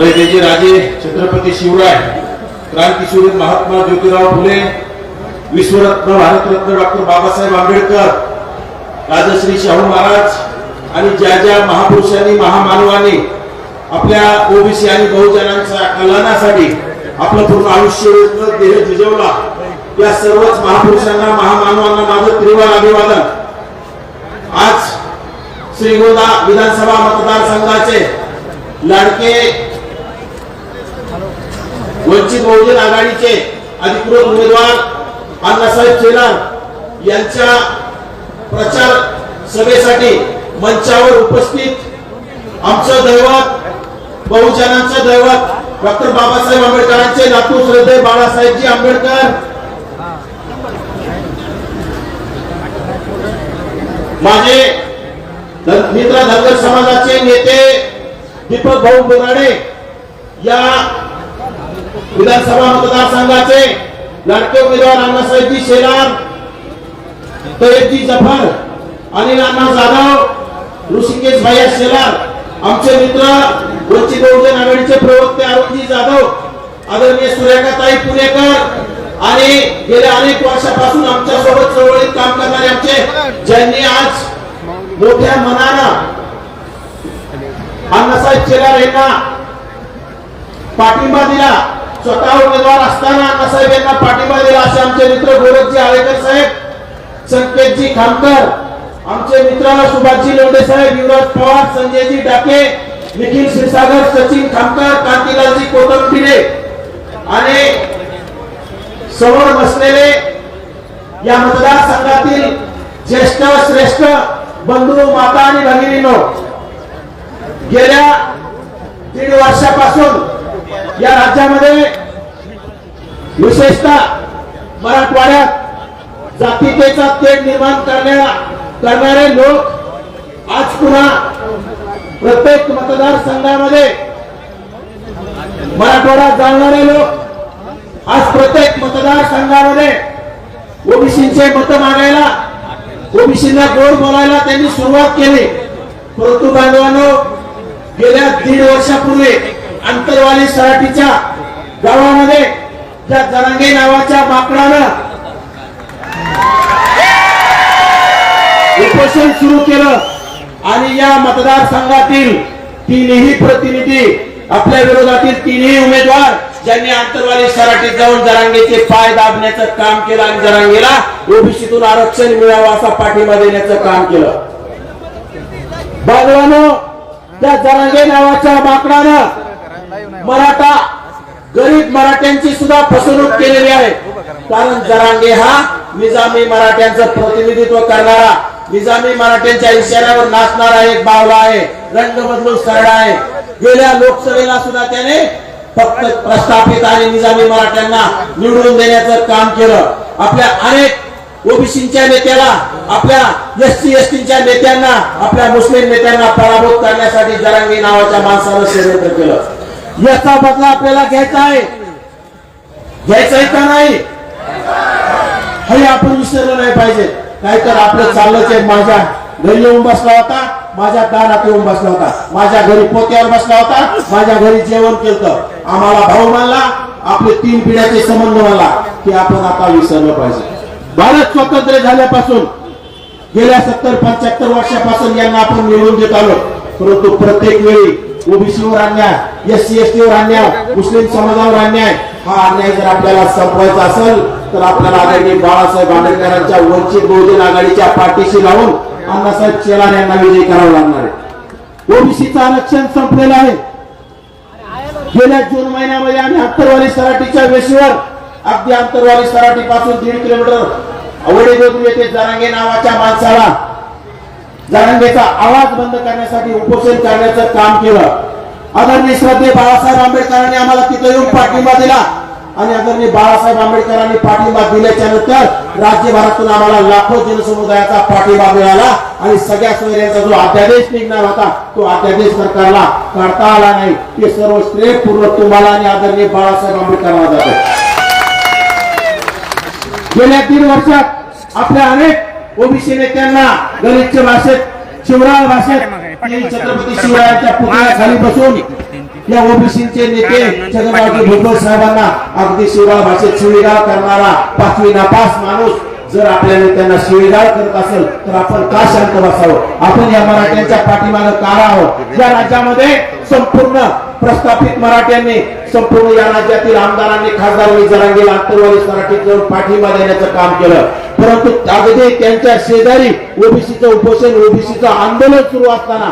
दैतेचे राजे छत्रपती शिवराय क्रांतीशूर महात्मा ज्योतिराव फुले विश्वरत्न भारतरत्न डॉक्टर बाबासाहेब आंबेडकर राजश्री शाहू महाराज आणि ज्या ज्या महापुरुषांनी महामानवाने आपल्या ओबीसी आणि बहुजनांच्या कल्याणासाठी आपलं पूर्ण आयुष्य देह झिजवला या सर्वच महापुरुषांना महामानवांना माझं त्रिवार अभिवादन. आज श्रीगोंदा विधानसभा मतदारसंघाचे लाडके वंचित बहुजन आघाडीचे अधिकृत उमेदवार अण्णासाहेब चेलार यांच्या प्रचार सभेसाठी मंचावर उपस्थित आमचं दैवत बहुजनांचं दैवत डॉक्टर बाबासाहेब आंबेडकरांचे नातू श्रद्धे बाळासाहेबजी आंबेडकर. माझे मित्र धनगर समाजाचे नेते दीपक भाऊ बोराडे या विधानसभा मतदारसंघाचे लाडके उमेदवार अण्णासाहेबजी शेलार तयबजी जफर अनिल अण्णा जाधव ऋषिकेश भाई शेलार आमचे मित्र वंचित बहुजन आघाडीचे प्रवक्ते अरुणजी जाधव आदरणीय सूर्यकाताई पुणेकर आणि गेल्या अनेक वर्षापासून आमच्यासोबत चळवळीत काम करणारे आमचे ज्यांनी आज मोठ्या मनानं अण्णासाहेब शेलार यांना पाठिंबा दिला स्वतः उमेदवार असताना अण्णासाहेब यांना पाठिंबा दिला असे आमचे मित्र गोरखजी आळेकर साहेब संकेतजी खामकर आमचे मित्र सुभाषजी लोंढे साहेब युवराज पवार संजयजी डाके निखिल क्षीरसागर सचिन खामकर कांतीलालजी कोतमपिडे आणि समोर बसलेले या मतदारसंघातील ज्येष्ठ श्रेष्ठ बंधू माता आणि भगिनीनो गेल्या दीड वर्षापासून या राज्यामध्ये विशेषतः मराठवाड्यात जातीतेचा तेढ निर्माण करण्या करणारे लोक आज पुन्हा प्रत्येक मतदारसंघामध्ये मराठवाडा जाणणारे लोक आज प्रत्येक मतदारसंघामध्ये ओबीसीचे मत मागायला ओबीसींना गोड बोलायला त्यांनी सुरुवात केली. परंतु बांधवांनो गेल्या दीड वर्षापूर्वी अंतरवाली सराटीच्या गावामध्ये ज्या जरांगे नावाच्या माकडानं उपोषण सुरू केलं. आणि या मतदारसंघातील तीनही प्रतिनिधी आपल्या विरोधातील तीनही उमेदवार ज्यांनी आंतरवाली सराटीत जाऊन जरांगेचे पाय दाबण्याचं काम केलं आणि जरांगेला ओबीसीतून आरक्षण मिळावं असा पाठिंबा देण्याचं काम केलं. बाजवानो त्या जरांगे नावाच्या माकडानं मराठा गरीब मराठ्यांची सुद्धा फसवणूक केलेली आहे. कारण जरांगे हा निजामी मराठ्यांचं प्रतिनिधित्व करणारा निजामी मराठ्यांच्या इशाऱ्यावर नाचणारा एक बावला आहे. रंग बदलून सरळा आहे. गेल्या लोकसभेला सुद्धा त्याने फक्त प्रस्थापित आणि निजामी मराठ्यांना निवडून देण्याचं काम केलं. आपल्या अनेक ओबीसीच्या नेत्याला आपल्या एसटी एसटीच्या नेत्यांना आपल्या मुस्लिम नेत्यांना पराभूत करण्यासाठी जरांगी नावाच्या माणसानं षडयंत्र केलं. याचा बदला आपल्याला घ्यायचा आहे. घ्यायचा आहे का नाही? हे आपण विसरलं नाही पाहिजे. नाहीतर आपलं चाललंच आहे माझ्या घरी येऊन बसला होता माझ्या दारात येऊन बसला होता माझ्या घरी पोत्यावर बसला होता माझ्या घरी जेवण केलं आम्हाला भाऊ मानला आपले तीन पिढ्याचे संबंध मानला की आपण आता विसरलं पाहिजे. भारत स्वतंत्र झाल्यापासून गेल्या सत्तर पंच्याहत्तर वर्षापासून यांना आपण निवडून देत आलो. परंतु प्रत्येक वेळी ओबीसीवर अन्याय एस सी एस टीवर अन्याय मुस्लिम समाजावर अन्याय हा अन्याय जर आपल्याला संपवायचा असेल तर आपल्याला आदरणीय बाळासाहेब आंबेडकरांच्या वंचित बहुजन आघाडीच्या पाठीशी लावून अण्णासाहेब चेलान यांना विजयी करावा लागणार आहे. ओबीसीचं आरक्षण संपलेलं आहे. गेल्या जून महिन्यामध्ये आम्ही हत्तरवाली सराटीच्या वेशीवर अगदी अंतरवाली सराटी पासून दीड किलोमीटर वडेगोद्री येथे जरांगे नावाच्या माणसाला जरांगेचा आवाज बंद करण्यासाठी उपोषण करण्याचं काम केलं. आदरणीय श्रद्धे बाळासाहेब आंबेडकरांनी आम्हाला तिथं येऊन पाठिंबा दिला. आणि आदरणीय बाळासाहेब आंबेडकरांनी पाठिंबा दिल्याच्या नंतर राज्यभरातून आम्हाला लाखो जनसमुदायाचा पाठिंबा मिळाला. आणि सगळ्या सोयऱ्यांचा जो अध्यादेश निघणार होता तो अध्यादेश सरकारला काढता आला नाही. हे सर्व श्रेय पूर्ण तुम्हाला आणि आदरणीय बाळासाहेब आंबेडकरांना जातो. गेल्या तीन वर्षात आपल्या अनेक ओबीसी नेत्यांना गलिच्छ भाषेत शिवराळ भाषेत छत्रपती शिवरायांच्या पुतळ्याखाली बसून या ओबीसीचे नेते छत्रपती भुजबळ साहेबांना अगदी शिवराळ भाषेत शिवीगाळ करणारा पाचवी नापास माणूस जर आपल्या नेत्यांना शिवीगाळ करत असेल तर आपण का शांत बसावं? आपण या मराठ्यांच्या पाठीमागे का राहावं? या राज्यामध्ये संपूर्ण प्रस्थापित मराठ्यांनी संपूर्ण या राज्यातील आमदारांनी खासदारांनी जरांगीला आंतरवादी मराठीत जाऊन पाठिंबा देण्याचं काम केलं. परंतु कागदे त्यांच्या शेजारी ओबीसीचं उपोषण ओबीसीचं आंदोलन सुरू असताना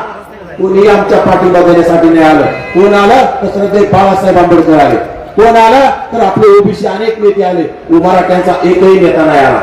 कोणी आमच्या पाठिंबा देण्यासाठी नाही आलं. कोण आलं तर श्रद्धे बाळासाहेब आंबेडकर आले. कोण आलं तर आपले ओबीसी अनेक नेते आले. मराठ्यांचा एकही नेता नाही आला.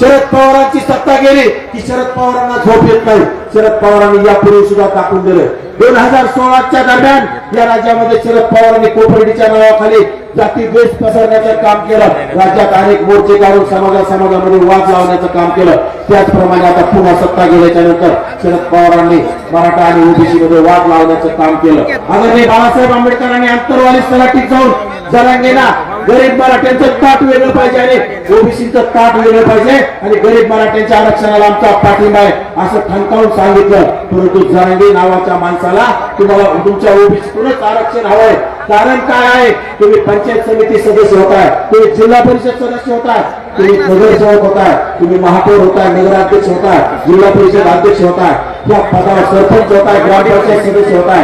शरद पवारांची सत्ता गेली की शरद पवारांना झोप येत नाही. शरद पवारांनी यापूर्वी सुद्धा टाकून दिलं. दोन हजार सोळाच्या दरम्यान या राज्यामध्ये शरद पवारांनी कोपर्डीच्या नावाखाली जाती द्वेष पसरण्याचं काम केलं. राज्यात अनेक मोर्चे काढून समाजा समाजामध्ये वाद लावण्याचं काम केलं. त्याचप्रमाणे आता पुन्हा सत्ता गेल्याच्यानंतर शरद पवारांनी मराठा आणि ओबीसी मध्ये वाद लावण्याचं काम केलं. आदरणीय बाळासाहेब आंबेडकरांनी आंतरवाली सलाटीत जाऊन जरांगेला गरीब मराठ्यांचं ताट वेगळं पाहिजे आणि ओबीसीचं ताट वेगळं पाहिजे आणि गरीब मराठ्यांच्या आरक्षणाला आमचा पाठिंबा आहे असं ठणकावून सांगितलं. परंतु जरांगे नावाच्या माणसाला तुम्हाला तुमच्या ओबीसीतूनच आरक्षण हवंय कारण काय आहे? तुम्ही पंचायत समिती सदस्य होताय. तुम्ही जिल्हा परिषद सदस्य होताय. तुम्ही नगरसेवक होताय. तुम्ही महापौर होताय नगराध्यक्ष होताय जिल्हा परिषद अध्यक्ष होताय. या पदावर सरपंच होताय ग्रामपंचायत सदस्य होताय.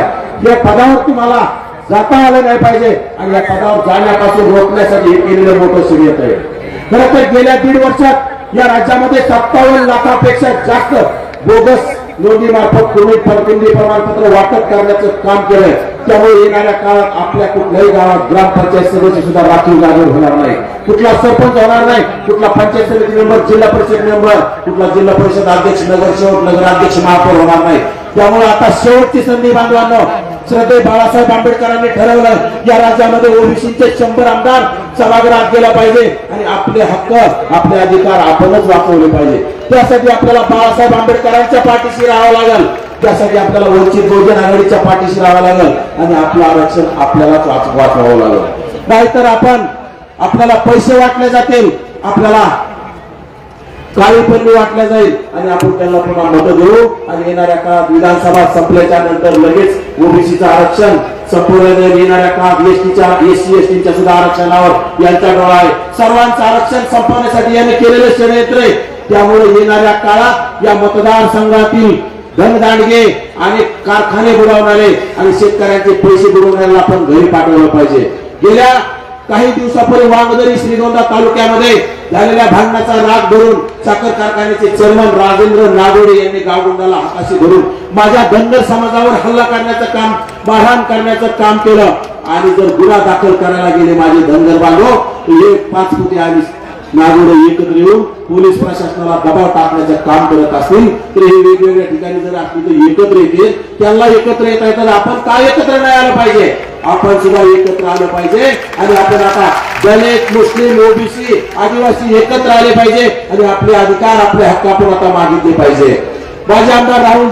या पदावर तुम्हाला जाता आलं नाही पाहिजे. आणि या पदावर जाण्यापासून रोखण्यासाठी हे केलेलं मोठं सुविधा आहे खरं तर गेल्या दीड वर्षात या राज्यामध्ये सत्तावन्न लाखापेक्षा जास्त बोगस नोंदीमार्फत कोविड प्रतिनिधी प्रमाणपत्र वाटप करण्याचं काम केलंय. त्यामुळे येणाऱ्या काळात आपल्या कुठल्याही गावात ग्रामपंचायत सदस्य सुद्धा राखीव जागेवर होणार नाही. कुठला सरपंच होणार नाही कुठला पंचायत समिती मेंबर जिल्हा परिषद मेंबर कुठला जिल्हा परिषद अध्यक्ष नगरसेवक नगराध्यक्ष महापौर होणार नाही. त्यामुळे आता शेवटची संधी बांधवांना श्रद्धे बाळासाहेब आंबेडकरांनी ठरवलं या राज्यामध्ये ओबीसीचे शंभर आमदार सभागृहात गेला पाहिजे आणि आपले हक्क आपले अधिकार आपणच वाचवले पाहिजे. त्यासाठी आपल्याला बाळासाहेब आंबेडकरांच्या पाठीशी राहावं लागेल. त्यासाठी आपल्याला वंचित बहुजन आघाडीच्या पाठीशी राहावं लागेल आणि आपलं आरक्षण आपल्यालाच वाचवावं लागेल. नाहीतर आपण आपल्याला पैसे वाटले जातील आपल्याला काही पन्नी वाटल्या जाईल आणि आपण त्यांना पुन्हा मत देऊ. आणि येणाऱ्या काळात विधानसभा संपल्याच्या नंतर लगेच ओबीसीचं आरक्षण संपूर्ण येणाऱ्या काळात एसटीच्या एससी एसटीच्या सुद्धा आरक्षणावर यांचा डोळा आहे. सर्वांचं आरक्षण संपवण्यासाठी यांनी केलेले षडयंत्र. आहे त्यामुळे येणाऱ्या काळात या मतदारसंघातील धनदांडगे आणि कारखाने बुडवणारे आणि शेतकऱ्यांचे पैसे बुडवणाऱ्याला आपण घरी पाठवलं पाहिजे. गेल्या काही दिवसापूर्वी वांगदरी श्रीगोंदा तालुक्यामध्ये झालेल्या भांडणाचा राग धरून साखर कारखान्याचे चेअरमन राजेंद्र नागोडे यांनी गावगुंडाला हाताशी धरून माझ्या धनगर समाजावर हल्ला करण्याचं काम मारहाण करण्याचं काम केलं. आणि जर गुन्हा दाखल करायला गेले माझे धनगर बांधव एक हे पाच फुटे आम्ही नागोडे एकत्र येऊन पोलीस प्रशासनाला दबाव टाकण्याचं काम करत असतील तर हे वेगवेगळ्या ठिकाणी जर असली तर एकत्र येतील त्यांना एकत्र येत आहे तर आपण का एकत्र नाही आलं पाहिजे? आपण सुद्धा एकत्र आलं पाहिजे. आणि आपण आता दलित मुस्लिम ओबीसी आदिवासी एकत्र आले पाहिजे. आणि आपले अधिकार आपले हक्क आपण आता मागितले पाहिजे. माझे आमदार राहुल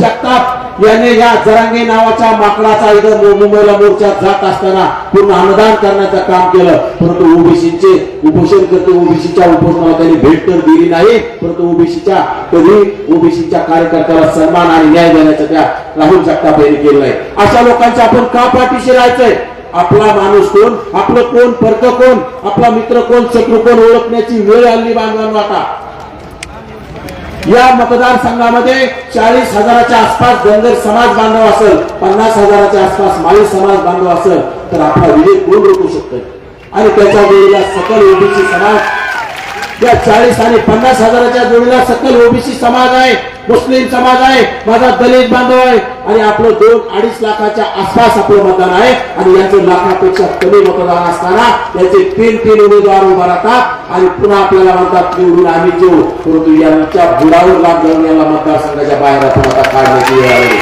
जगताप याने या जरांगे नावाच्या माकडाचा इथं मुंबईला मोर्चात जात असताना पूर्ण अनुदान करण्याचं काम केलं. परंतु ओबीसीचे उपोषण करते. ओबीसीच्या उपोषणाला त्यांनी भेट तर दिली नाही. परंतु ओबीसीच्या कधी ओबीसीच्या कार्यकर्त्याला सन्मान आणि न्याय देण्याचं त्या राहुल जगताप यांनी केलं नाही. अशा लोकांच्या आपण का पाठीशी राहायचंय? आपला माणूस कोण? आपलं कोण? परक कोण? आपला मित्र कोण? शत्रू कोण? ओळखण्याची वेळ आली बांधवांना आता. या मतदारसंघामध्ये चाळीस हजाराच्या आसपास धनगर समाज बांधव असेल पन्नास हजाराच्या आसपास माळी समाज बांधव असेल तर आपला विजय कोण रोखू शकतोय. आणि त्याच्या वेळेला सकल ओबीसी समाज या चाळीस आणि पन्नास हजाराच्या जोडीला सकल ओबीसी समाज आहे मुस्लिम समाज आहे माझा दलित बांधव आहे. आणि आपलं दोन अडीच लाखाच्या आसपास आपलं मतदान आहे. आणि यांचं लाखापेक्षा कमी मतदान असताना याचे तीन तीन उमेदवार उभा राहतात. आणि पुन्हा आपल्याला म्हणतात निवडून आम्ही जेऊ. परंतु यांच्या बुडावर लाभ घेऊन याला मतदारसंघाच्या बाहेर आपण आता काढण्याची वेळ आली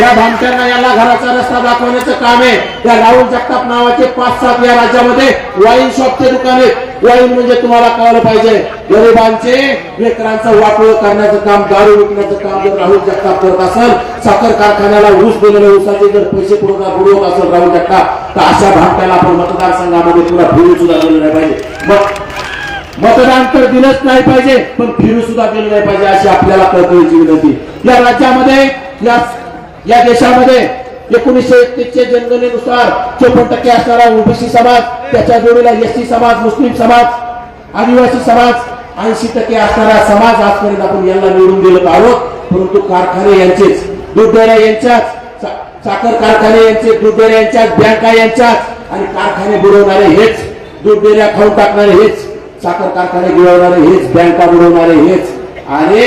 या भामट्यांना याला घराचा रस्ता दाखवण्याचं काम आहे. त्या राहुल जगताप नावाचे पाच सात या राज्यामध्ये वाईन शॉपचे दुकान आहेत. वाईन म्हणजे तुम्हाला कळलं पाहिजे. गरिबांचे लेकरांचं वाटोळ करण्याचं काम दारू विकण्याचं काम जर राहुल जगताप करत असेल साखर कारखान्याला ऊस दिलेले ऊसाचे जर पैसे पुरवठा पुरवत असेल राहुल जगताप तर अशा भामट्याला आपण मतदारसंघामध्ये पुन्हा फिरून सुद्धा दिलं नाही पाहिजे. मग मतदान तर दिलंच नाही पाहिजे पण फिरू सुद्धा दिलं नाही पाहिजे अशी आपल्याला कळकळीची विनंती. या राज्यामध्ये या या देशामध्ये एकोणीसशे एकतीसच्या जनगणनेनुसार चोपन्न टक्के असणारा ओबीसी समाज त्याच्या जोडीला एसटी समाज मुस्लिम समाज आदिवासी समाज ऐंशी टक्के असणारा समाज आजपर्यंत आपण यांना निवडून दिलं आहोत. परंतु कारखाने यांचेच दूध यांच्याच साखर कारखाने यांचे दूध यांच्याच बँका यांच्याच आणि कारखाने बुडवणारे हेच दूध खाऊन टाकणारे हेच साखर कारखाने गिळवणारे हेच बँका बुडवणारे हेच. आणि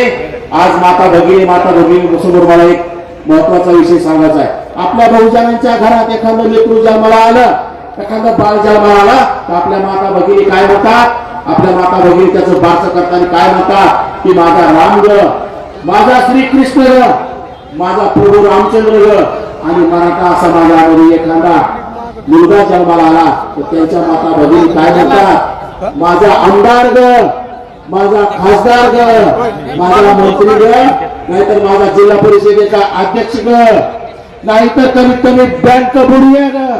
आज माता भगिनी माता भगिनी समोर मला एक महत्त्वाचा विषय सांगायचा आहे. आपल्या बहुजनांच्या घरात एखादं लेकरू जन्माला आलं एखादं बाळ जन्माला आला तर आपल्या माता भगिनी काय म्हणतात? आपल्या माता भगिनी त्याचं बारसं करताना काय म्हणतात? की माझा राम ग माझा श्रीकृष्ण ग माझा प्रभू रामचंद्र ग. आणि मराठा समाजामध्ये एखादा मुलगा जन्माला आला तर त्यांच्या माता भगिनी काय म्हणतात? माझा आमदार ग माझा खासदार ग माझा मंत्री ग नाहीतर माझा जिल्हा परिषदेचा अध्यक्ष ग. नाही तर कमीत कमी बँक बुडूया ग.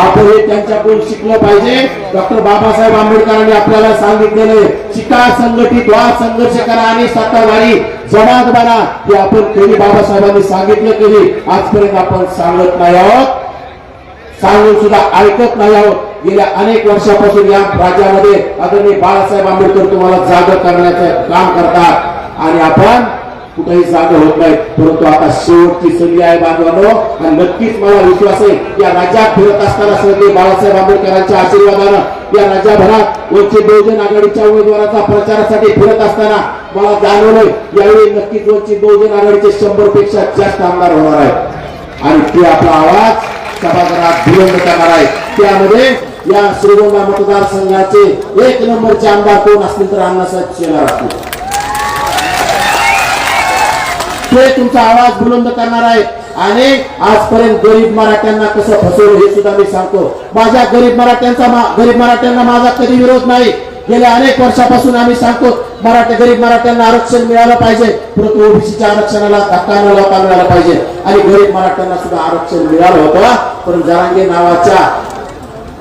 आपण हे त्यांच्याकडून शिकलं पाहिजे. डॉक्टर बाबासाहेब आंबेडकरांनी आपल्याला सांगितलेले शिका संघटित व्हा संघर्ष करा आणि सत्ताधारी जमात बना. हे आपण कधी बाबासाहेबांनी सांगितलं कधी? आजपर्यंत आपण सांगत नाही आहोत. सांगून सुद्धा ऐकत नाही आहोत. गेल्या अनेक वर्षापासून या राज्यामध्ये आदरणीय बाळासाहेब आंबेडकर तुम्हाला जागर करण्याचं काम करतात. आणि आपण कुठेही जाग होत नाही. परंतु आता शेवटची संधी आहे बांधवांनो. आणि नक्कीच मला विश्वास आहे या राज्यात फिरत असताना सर्व बाळासाहेब आंबेडकरांच्या आशीर्वादानं या राज्याभरात वंचित बहुजन आघाडीच्या उमेदवाराचा प्रचारासाठी फिरत असताना मला जाणवलं यावेळी नक्कीच वंचित बहुजन आघाडीचे शंभरपेक्षा जास्त आमदार होणार आहेत. आणि ते आपला आवाज सभागृहात बुलंद करणार आहे त्यामध्ये या श्रीगोंदा मतदारसंघाचे एक नंबरचे आमदार कोण असतील तर अण्णासाहेब शेलार असतील. ते तुमचा आवाज बुलंद करणार आहे. आणि आजपर्यंत गरीब मराठ्यांना कसं फसवलं हे सुद्धा मी सांगतो. माझ्या गरीब मराठ्यांचा मा- गरीब मराठ्यांना माझा कधी विरोध नाही. गेल्या अनेक वर्षापासून आम्ही सांगतो मराठी गरीब मराठ्यांना आरक्षण मिळालं पाहिजे. परंतु ओबीसीच्या आरक्षणाला धक्का न लावता मिळाला पाहिजे. आणि गरीब मराठ्यांना सुद्धा आरक्षण मिळालं होतं. पण जरांगे नावाच्या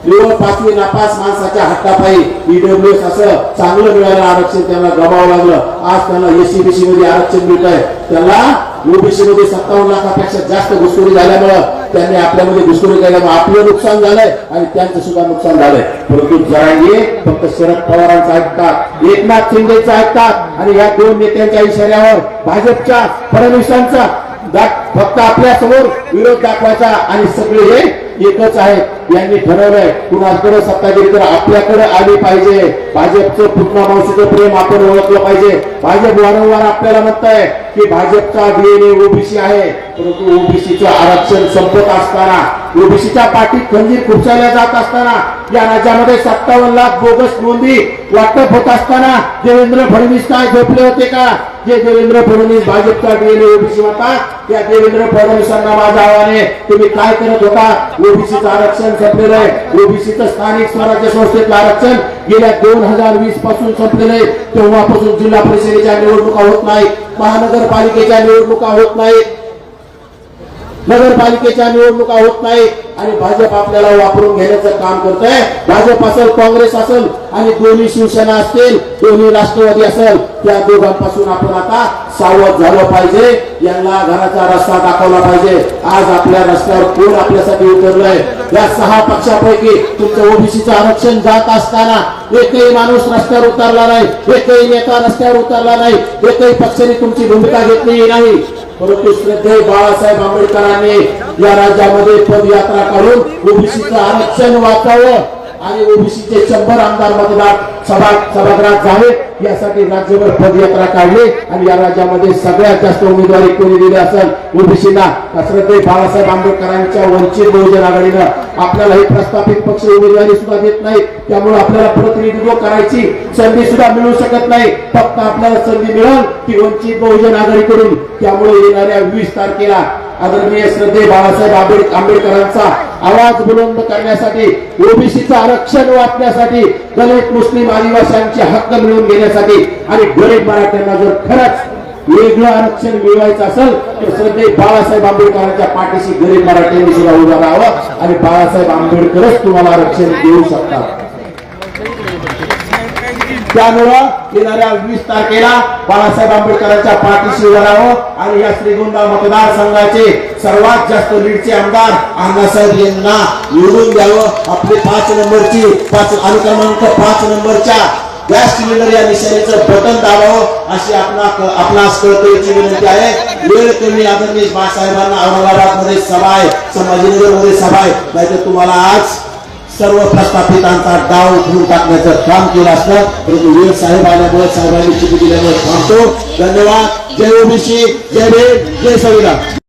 निवड पाचवी नापास माणसाच्या हट्टापायी ईडब्ल्यू एस असं चांगलं मिळालं आरक्षण त्यांना गमावं लागलं. आज त्यांना एसी बीसी मध्ये आरक्षण मिळत आहे त्यांना ओबीसी मध्ये सत्तावन्न लाखापेक्षा जास्त घुसखोरी झाल्यामुळं त्यांनी आपल्यामध्ये घुसखोरी केल्यामुळे आपलं नुकसान झालंय आणि त्यांचं सुद्धा नुकसान झालंय. परंतु जरांगे फक्त शरद पवारांचं ऐकतात एकनाथ शिंदेचं ऐकतात आणि या दोन नेत्यांच्या इशाऱ्यावर भाजपच्या फडणवीसांचा फक्त आपल्यासमोर विरोध दाखवायचा आणि सगळे हे एकच आहेत यांनी ठरवलंय कुणाकडे सत्तागिरी तर आपल्याकडे आली पाहिजे. भाजपचं पुतना मावशीचं प्रेम आपण ओळखलं पाहिजे. भाजप वारंवार आपल्याला म्हणताय की भाजपचा डीएनए ओबीसी आहे परंतु ओबीसीचं आरक्षण संपत असताना ओबीसीच्या पाठीत खंजीर खुपसायला जात असताना या राज्यामध्ये सत्तावन्न लाख बोगस नोंदी वाटप होत असताना देवेंद्र फडणवीस काय झोपले होते का? जे देवेंद्र फडणवीस भाजपचा गेले ओबीसी होता त्या देवेंद्र फडणवीसांना माझ्या आवाने तुम्ही काय करत होता? ओबीसीचं आरक्षण संपलेलं आहे. ओबीसीचं स्थानिक स्वराज्य संस्थेतलं आरक्षण गेल्या दोन हजार वीसपासून संपलेलं आहे. तेव्हापासून जिल्हा परिषदेच्या निवडणुका होत नाहीत. महानगरपालिकेच्या निवडणुका होत नाहीत. नगरपालिकेच्या निवडणुका होत नाही आणि भाजप आपल्याला वापरून घेण्याचं काम करत आहे भाजप असेल काँग्रेस असेल आणि दोन्ही शिवसेना असतील दोन्ही राष्ट्रवादी असेल त्या दोघांपासून आपण आता सावध झालं पाहिजे. यांना घराचा रस्ता दाखवला पाहिजे. आज आपल्या रस्त्यावर कोण आपल्यासाठी उतरलंय? या सहा पक्षापैकी तुमचं ओबीसीचं आरक्षण जात असताना एकही माणूस रस्त्यावर उतरला नाही एकही नेता रस्त्यावर उतरला नाही एकही पक्षाने तुमची भूमिका घेतली नाही. परंतु श्रद्धेय बाळासाहेब आंबेडकरांनी या राज्यामध्ये पदयात्रा काढून ओबीसीचं आरक्षण वाचावं. आणि ओबीसीचे शंभर आमदार मतदार सभा सभागृहात जावेत यासाठी राज्यभर पदयात्रा काढली आणि या राज्यामध्ये सगळ्यात जास्त उमेदवारी कोणी दिली असेल ओबीसीला. कसरते बाळासाहेब आंबेडकरांच्या वंचित बहुजन आघाडीनं. आपल्याला हे प्रस्थापित पक्ष उमेदवारी सुद्धा देत नाही. त्यामुळे आपल्याला प्रतिनिधित्व करायची संधी सुद्धा मिळू शकत नाही. फक्त आपल्याला संधी मिळेल ती वंचित बहुजन आघाडीकडून. त्यामुळे येणाऱ्या वीस तारखेला आदरणीय श्रद्धे बाळासाहेब आंबेडकरांचा आवाज बुलंद करण्यासाठी ओबीसीचं आरक्षण वाटण्यासाठी दलित मुस्लिम आदिवासींचे हक्क मिळवून घेण्यासाठी आणि गरीब मराठ्यांना जर खरंच वेगळं आरक्षण मिळवायचं असेल तर श्रद्धे बाळासाहेब आंबेडकरांच्या पाठीशी गरीब मराठ्यांनी सुद्धा उभं राहावं आणि बाळासाहेब आंबेडकरच तुम्हाला आरक्षण देऊ शकतात. त्यामुळं येणाऱ्या वीस तारखेला बाळासाहेब आंबेडकरांच्या पाठीशी उभं राहावं आणि या श्रीगोंदा मतदारसंघाचे सर्वात जास्त लीडचे आमदार अण्णासाहेब यांना निवडून द्यावं. आपली पाच नंबरची पाच अनुक्रमांक पाच नंबरच्या गॅस सिलेंडर या निशाणीचं बटन दाबावं अशी आपला आपणास कळकळीची विनंती आहे. वेळ कमी आदरणीय बाळासाहेबांना औरंगाबादमध्ये सभा आहे संभाजीनगरमध्ये सभा आहे. नाहीतर तुम्हाला आज सर्व प्रस्थापितांचा डाव उठवून टाकण्याचं काम केलं असतं परंतु वीर साहेब आल्यामुळे साहेबांनी चिठी दिल्यामुळे थांबतो. धन्यवाद. जय ओबीसी जय भेट जय संविधान